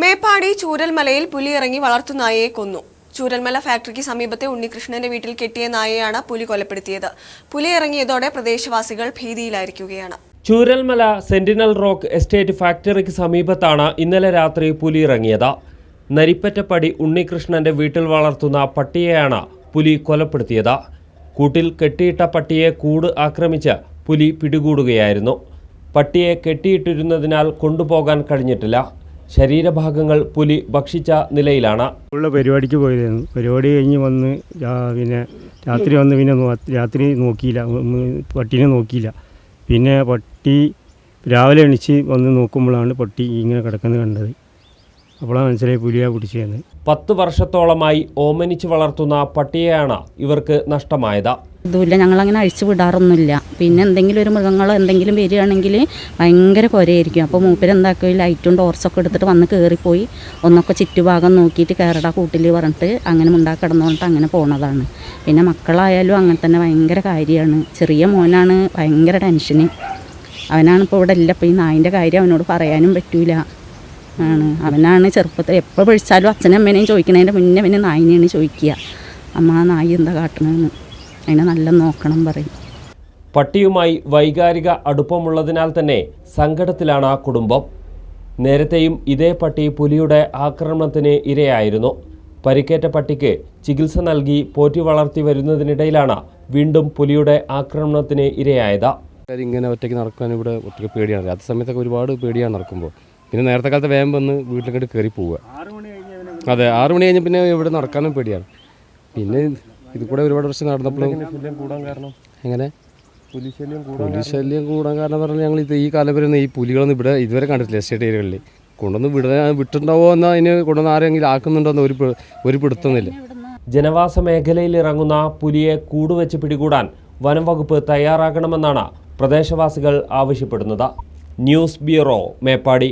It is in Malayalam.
മേപ്പാടി ചൂരൽമലയിൽ പുലി ഇറങ്ങി വളർത്തുനായയെ കൊന്നു. ചൂരൽമല ഫാക്ടറിക്ക് സമീപത്തെ ഉണ്ണികൃഷ്ണന്റെ വീട്ടിൽ കെട്ടിയ നായയാണ് പുലി കൊലപ്പെടുത്തിയത്. പുലി ഇറങ്ങിയതോടെ പ്രദേശവാസികൾ ഭീതിയിലായിരിക്കുകയാണ്. ചൂരൽമല സെന്റിനൽ റോക്ക് എസ്റ്റേറ്റ് ഫാക്ടറിക്ക് സമീപത്താണ് ഇന്നലെ രാത്രി പുലി ഇറങ്ങിയത് നരിപ്പറ്റപ്പടി ഉണ്ണികൃഷ്ണന്റെ വീട്ടിൽ വളർത്തുന്ന പട്ടിയെയാണ് പുലി കൊലപ്പെടുത്തിയത്. കൂട്ടിൽ കെട്ടിയിട്ട പട്ടിയെ കൂട് ആക്രമിച്ച് പുലി പിടികൂടുകയായിരുന്നു. പട്ടിയെ കെട്ടിയിട്ടിരുന്നതിനാൽ കൊണ്ടുപോകാൻ കഴിഞ്ഞിട്ടില്ല. ശരീരഭാഗങ്ങൾ പുലി ഭക്ഷിച്ച നിലയിലാണ്. ഉള്ള പരിപാടിക്ക് പോയതായിരുന്നു. പരിപാടി കഴിഞ്ഞ് വന്ന് പിന്നെ രാത്രി വന്ന് പിന്നെ രാത്രി നോക്കിയില്ല. പട്ടീനെ നോക്കിയില്ല. പിന്നെ പട്ടി രാവിലെ എണിച്ച് വന്ന് നോക്കുമ്പോഴാണ് പട്ടി ഇങ്ങനെ കിടക്കുന്നത് കണ്ടത്. അപ്പോഴാണ് മനസ്സിലായി പുലിയാ പിടിച്ചതെന്ന്. പത്ത് വർഷത്തോളമായി ഓമനിച്ച് വളർത്തുന്ന പട്ടിയെയാണ് ഇവർക്ക് നഷ്ടമായത്. ഇതുമില്ല. ഞങ്ങളങ്ങനെ അഴിച്ചു വിടാറൊന്നുമില്ല. പിന്നെ എന്തെങ്കിലും ഒരു മൃഗങ്ങളോ എന്തെങ്കിലും വരികയാണെങ്കിൽ ഭയങ്കര കുരയായിരിക്കും. അപ്പോൾ മൂപ്പരെന്താക്കും ലൈറ്റും ടോർച്ചൊക്കെ എടുത്തിട്ട് വന്ന് കയറിപ്പോയി ഒന്നൊക്കെ ചുറ്റുഭാഗം നോക്കിയിട്ട് കയറടാ കൂട്ടിൽ പറഞ്ഞിട്ട് അങ്ങനെ മുണ്ടാക്കി കിടന്നുകൊണ്ടിട്ട് അങ്ങനെ പോണതാണ്. പിന്നെ മക്കളായാലും അങ്ങനെ തന്നെ ഭയങ്കര കാര്യമാണ്. ചെറിയ മോനാണ് ഭയങ്കര ടെൻഷന് അവനാണ് ഇപ്പോൾ ഇവിടെ ഇല്ല. ഇപ്പോൾ ഈ നായിന്റെ കാര്യം അവനോട് പറയാനും പറ്റൂല. ആണ്. അവനാണ് ചെറുപ്പത്തിൽ എപ്പോൾ വിളിച്ചാലും അച്ഛനും അമ്മേനെയും ചോദിക്കണതിന്റെ മുന്നേ പിന്നെ നായിനെയാണ് ചോദിക്കുക. അമ്മ നായി എന്താ കാട്ടണമെന്ന് അതിനെ നല്ല നോക്കണം പറയും. പട്ടിയുമായി വൈകാരിക അടുപ്പമുള്ളതിനാൽ തന്നെ സങ്കടത്തിലാണ് ആ കുടുംബം. നേരത്തെയും ഇതേ പട്ടി പുലിയുടെ ആക്രമണത്തിന് ഇരയായിരുന്നു. പരിക്കേറ്റ പട്ടിക്ക് ചികിത്സ നൽകി പോറ്റി വളർത്തി വരുന്നതിനിടയിലാണ് വീണ്ടും പുലിയുടെ ആക്രമണത്തിന് ഇരയായത്. ഇങ്ങനെ ഒറ്റയ്ക്ക് നടക്കാൻ ഇവിടെ ഒറ്റയ്ക്ക് പേടിയാണ്. രാത്രി സമയത്തൊക്കെ ഒരുപാട് പേടിയാണ് നടക്കുമ്പോൾ. പിന്നെ നേരത്തെ കാലത്ത് വേഗം വന്ന് വീട്ടിലേക്ക് കയറി പോവുക. അതെ ആറു മണി കഴിഞ്ഞ് പിന്നെ ഇവിടെ നടക്കാനും പേടിയാണ്. പിന്നെ ഇത് കൂടെ ഒരുപാട് വർഷം നടന്നപ്പോഴും എങ്ങനെ? പുലി ശല്യം കൂടാൻ കാരണം? പറഞ്ഞാൽ ഞങ്ങൾ ഇത് ഈ കാലം വരെ ഈ പുലികളൊന്നും ഇവിടെ ഇതുവരെ കണ്ടിട്ടില്ല എസ്റ്റേറ്റ് ഏരിയകളിൽ. കൊണ്ടുവന്ന് വിടാൻ വിട്ടുണ്ടാവോ എന്നാൽ അതിന് കൊണ്ടുവന്ന് ആരെങ്കിലും ആക്കുന്നുണ്ടോ എന്ന് ഒരു ഒരു പിടുത്തുന്നില്ല ജനവാസ മേഖലയിൽ ഇറങ്ങുന്ന പുലിയെ കൂടുവെച്ച് പിടികൂടാൻ വനം വകുപ്പ് തയ്യാറാകണമെന്നാണ് പ്രദേശവാസികൾ ആവശ്യപ്പെടുന്നത്. News bureau Meppadi.